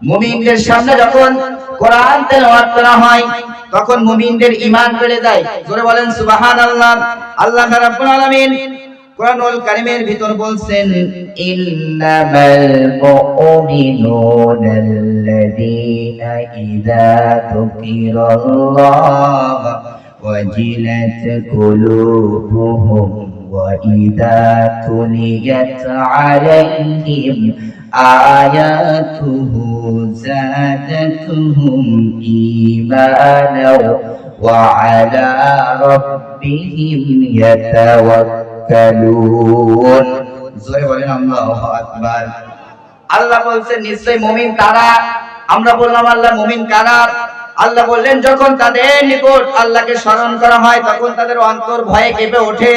মুমিনদের সামনে যখন কোরআন তেলাওয়াত করা হয় তখন মুমিনদের ঈমান বেড়ে যায় জোরে বলেন সুবহানাল্লাহ আল্লাহ রাব্বুল আলামিন কোরআনুল কারীমের ভিতর বলছেন ইন্নামাল মুমিনুনা আল্লাযীনা ইযা যুকিরাল্লাহ ওয়াজিলাত কুলুবুহুম وإذا تليت عليهم آياته زادتهم إيمانا وعلى ربهم يتوكلون জোরে বলেন আল্লাহু আকবার আল্লাহ বলছেন নিশ্চয় মুমিন কারা আমরা বললাম আল্লাহ মুমিন কারা আল্লাহ বললেন যখন তাদের নিকট আল্লাহকে স্মরণ করা হয় তখন তাদের অন্তর ভয়ে কেঁপে ওঠে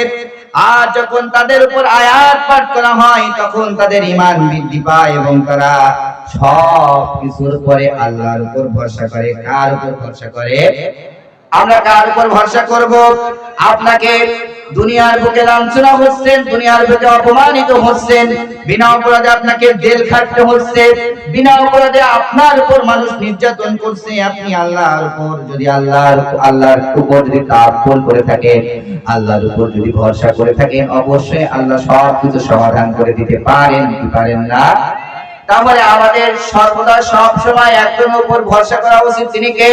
আর যখন তাদের উপর আয়াত পাঠ করা হয়, তখন তাদের ইমান বৃদ্ধি পায় এবং তারা সব কিছুর পরে আল্লাহর উপর ভরসা করে। কার উপর ভরসা করে? আমরা কার উপর ভরসা করব? আপনাকে দুনিয়ার বুকে লাঞ্ছনা হচ্ছেন, দুনিয়ার বুকে অপমানিত হচ্ছেন, বিনা অপরাধে আপনাকে জেল খাটতে হচ্ছে, বিনা অপরাধে আপনার উপর মানুষ নির্যাতন করছে, আপনি আল্লাহর উপর যদি আল্লাহর আল্লাহর উপর যদি তাওয়াক্কুল করে থাকেন, আল্লাহর উপর যদি ভরসা করে থাকেন, অবশ্যই আল্লাহ সব কিছু সমাধান করে দিতে পারেন কি পারেন না? তাহলে আমাদের সর্বদা সব সময় একজনের উপর ভরসা করা উচিত, তিনি কে?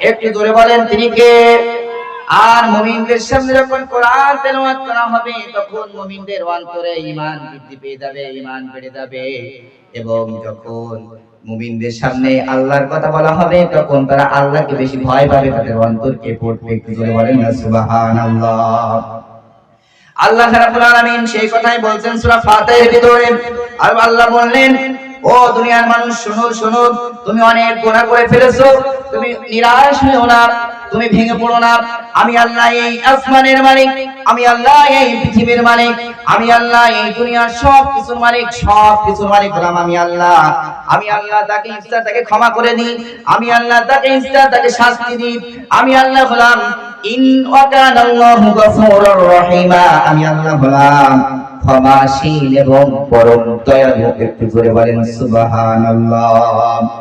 একটু ধরে বলেন, তিনি কে? আর মুমিনদের সামনে যখন কোরআন তেলাওয়াত করা হবে, তখন মুমিনদের অন্তরে ঈমান বৃদ্ধি পেয়ে যাবে, ঈমান বেড়ে যাবে। এবং যখন মুমিনদের সামনে আল্লাহর কথা বলা হবে, তখন তারা আল্লাহকে বেশি ভয় পাবে, তাদের অন্তরকে পড়বে একটু ধরে বলেন না, সুবহানাল্লাহ। আল্লাহ রাব্বুল আলামিন সেই কথাই বলছেন, সূরা ফাতিহার ভিতরে। আর আল্লাহ বললেন ও দুনিয়ার মানুষ শোনো শোনো তুমি অনেক গুনাহ করে ফেলেছো। তুমি নিরাশ হও না, তুমি ভেঙে পড়ো না। আমি আল্লাহ এই আসমানের মালিক, আমি আল্লাহ এই পৃথিবীর মালিক, আমি আল্লাহ এই দুনিয়ার সব কিছুর মালিক সব কিছুর মালিক হলাম আমি আল্লাহ। আমি আল্লাহ তাকে ইচ্ছা তাকে ক্ষমা করে দিই, আমি আল্লাহ তাকে ইচ্ছা তাকে শাস্তি দিই, আমি আল্লাহ হলাম। ইন ওয়াকানা আল্লাহু গফুরুর রহিমা, আমি আল্লাহ হলাম। ক্ষমাশীল এবং পরম দয়ালু। একটু করে বলেন সুবহানাল্লাহ।